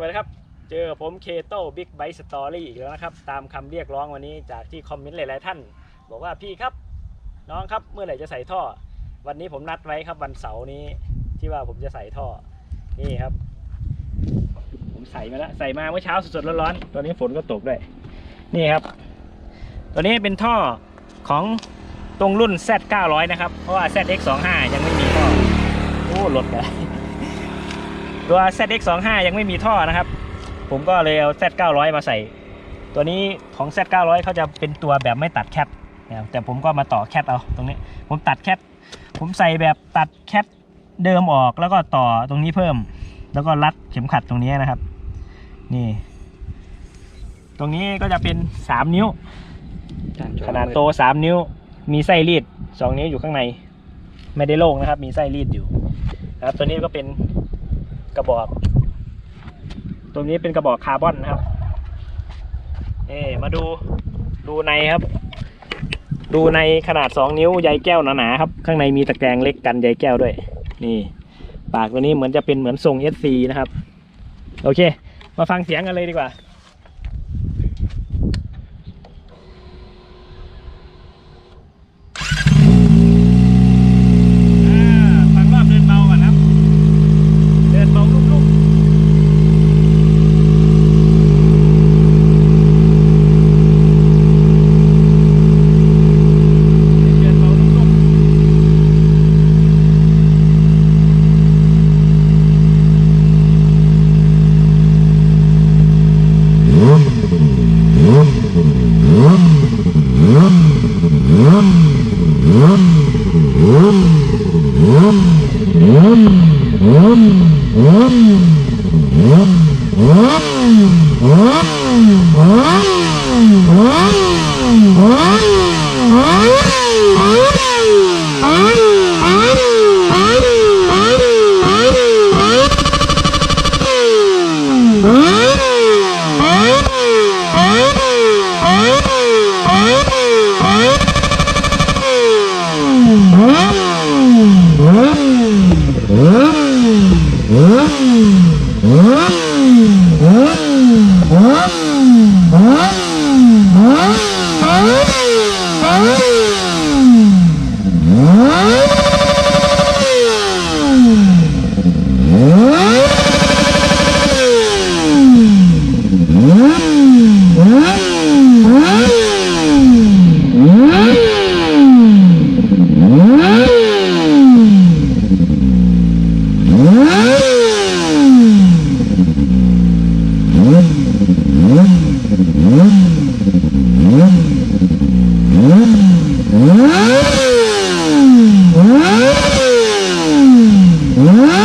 วัสดีครับ เจอผมเคโต้บิ๊กไบ e ์สตอรี่อีกแล้วนะครับ ตามคำเรียกร้องวันนี้จากที่คอมเมนต์หลาย ๆ ท่าน บอกว่าพี่ครับ น้องครับเมื่อไหร่จะใส่ท่อ วันนี้ผมนัดไว้ครับวันเสาร์นี้ที่ว่าผมจะใส่ท่อ นี่ครับ ผมใส่มาแล้วใส่มาเมื่อเช้าสดๆร้อนๆตอนนี้ฝนก็ตกด้วย นี่ครับ ตัวนี้เป็นท่อของตรงรุ่น Z 900 นะครับ เพราะว่า ZX 25 ยังไม่มีท่อโอ้รถกัน ตัว ZX 25 ยังไม่มีท่อนะครับ ผมก็เลยเอา Z 900 มาใส่ ตัวนี้ของ Z 900 เขาจะเป็นตัวแบบไม่ตัดแคทนะครับแต่ผมก็มาต่อแคทเอาตรงนี้ ผมตัดแคทผมใส่แบบตัดแคทเดิมออกแล้วก็ต่อตรงนี้เพิ่ม แล้วก็รัดเข็มขัดตรงนี้นะครับ นี่ ตรงนี้ก็จะเป็น3นิ้ว ขนาดโต3นิ้ว มีไส้รีด2นิ้วอยู่ข้างใน ไม่ได้โล่งนะครับ มีไส้รีดอยู่นะครับตัวนี้ก็เป็น กระบอก ตรงนี้เป็นกระบอกคาร์บอนนะครับเอ่มาดูดูในครับ ดูในขนาด2นิ้วใยแก้วหนาๆครับ ข้างในมีตะแกรงเล็กกันใยแก้วด้วย นี่ ปากตัวนี้เหมือนจะเป็นเหมือนทรง SC นะครับ โอเค มาฟังเสียงกันเลยดีกว่า Oh! Oh! Mm-hmm.